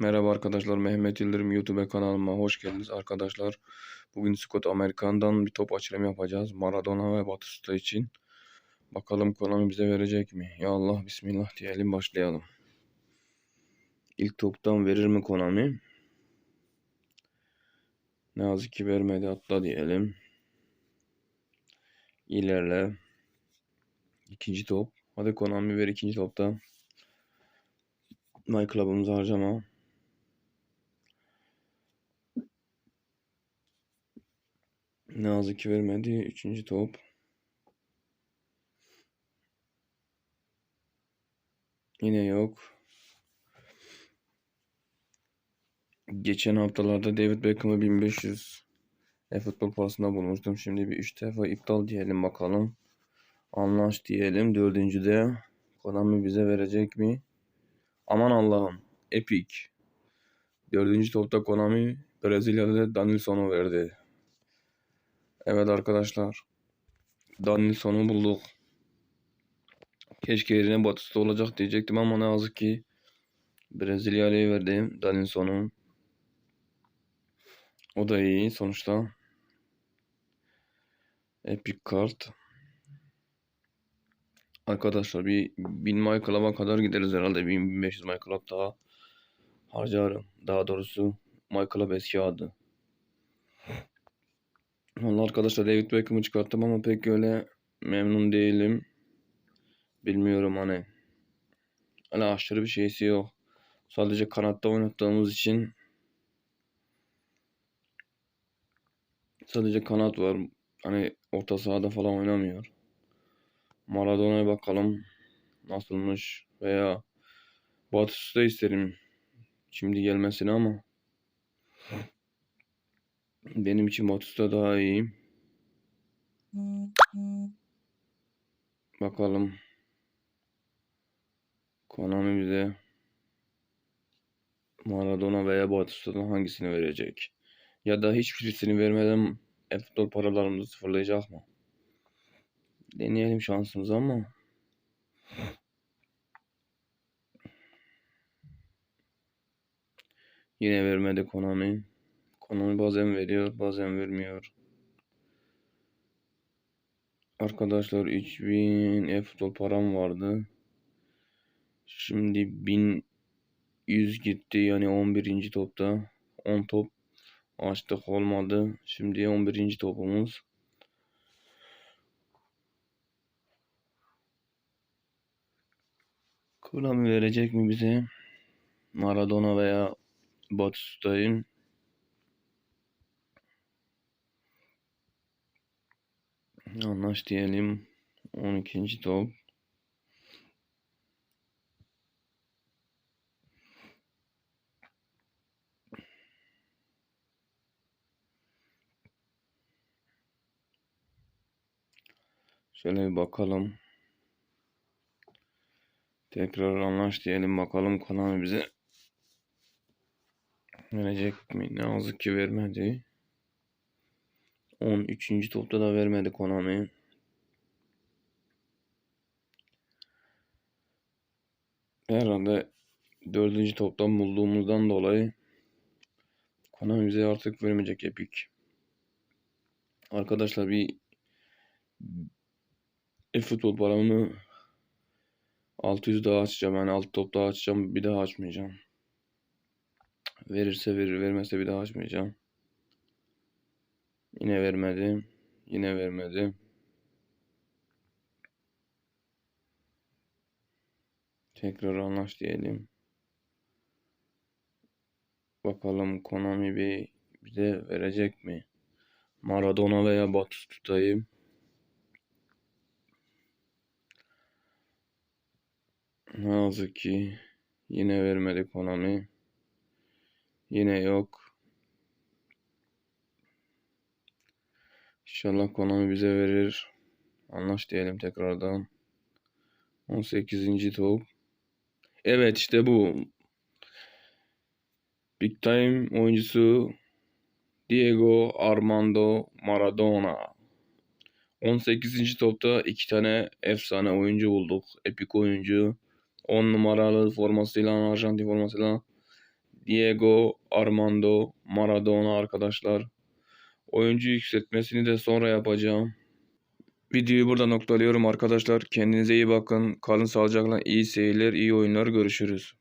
Merhaba arkadaşlar, Mehmet Yıldırım YouTube kanalıma hoş geldiniz arkadaşlar. Bugün Scott Amerikan'dan bir top açılımı yapacağız. Maradona ve Batistuta için. Bakalım Konami bize verecek mi? Ya Allah bismillah diyelim başlayalım. İlk toptan verir mi Konami? Ne yazık ki vermedi atla diyelim. İlerle. İkinci top. Hadi Konami ver ikinci topta. My Club'ımızı harcama. Yazık ki vermedi. Üçüncü top. Yine yok. Geçen haftalarda David Beckham'ı 1500 e-futbol parasında bulmuştum. Şimdi bir 3 defa iptal diyelim bakalım. Anlaş diyelim. Dördüncüde Konami bize verecek mi? Aman Allah'ım. Epic. Dördüncü topta Konami Brezilya'da Danilson'u verdi. Evet arkadaşlar. Danilson'u bulduk. Keşke yerine Batista olacak diyecektim ama ne yazık ki Brezilyalı'ya verdim Danilson'u. O da iyi sonuçta. Epic kart. Arkadaşlar bir 1000 My Club'a kadar gideriz herhalde. 1500 My Club daha harcarım. Daha doğrusu My Club eski adı. Vallahi arkadaşlar David Beckham'ı çıkarttım ama pek öyle memnun değilim. Bilmiyorum hani. Hani aşırı bir şeysi yok. Sadece kanatta oynattığımız için sadece kanat var. Hani orta sahada falan oynamıyor. Maradona'ya bakalım nasılmış veya Batista isterim şimdi gelmesini ama benim için Batista daha iyi. Bakalım Konami bize Maradona veya Batista'dan hangisini verecek? Ya da hiçbirisini vermeden e-futbol paralarımızı sıfırlayacak mı? Deneyelim şansımızı ama yine vermedi Konami. Konami bazen veriyor, bazen vermiyor. Arkadaşlar 3000 e-futbol param vardı. Şimdi 1100 gitti yani 11. topta 10 top açtık olmadı. Şimdi 11. topumuz. Konami verecek mi bize? Maradona veya Batista'yı Anlaş diyelim. 12. top. Şöyle bir bakalım. Tekrar anlaş diyelim bakalım Konami bize verecek mi? Ne yazık ki vermedi. 13. topta da vermedi Konami. Herhalde 4. toptan bulduğumuzdan dolayı Konami bize artık vermeyecek Epic. Arkadaşlar bir e-futbol paramı 600 daha açacağım. Yani 6 top daha açacağım. Bir daha açmayacağım. Verirse verir. Vermezse bir daha açmayacağım. Yine vermedi. Yine vermedi. Tekrar anlaş diyelim. Bakalım Konami bir bize verecek mi? Maradona veya Batista'yı. Ne yazık ki yine vermedi Konami. Yine yok. İnşallah Konami bize verir. Anlaş diyelim tekrardan. 18. top. Evet işte bu. Big Time oyuncusu Diego Armando Maradona. 18. topta iki tane efsane oyuncu bulduk. Epik oyuncu. 10 numaralı formasıyla Arjantin formasıyla Diego Armando Maradona arkadaşlar. Oyuncu yükseltmesini de sonra yapacağım. Videoyu burada noktalıyorum arkadaşlar. Kendinize iyi bakın. Kalın sağlıcakla. iyi seyirler, iyi oyunlar. Görüşürüz.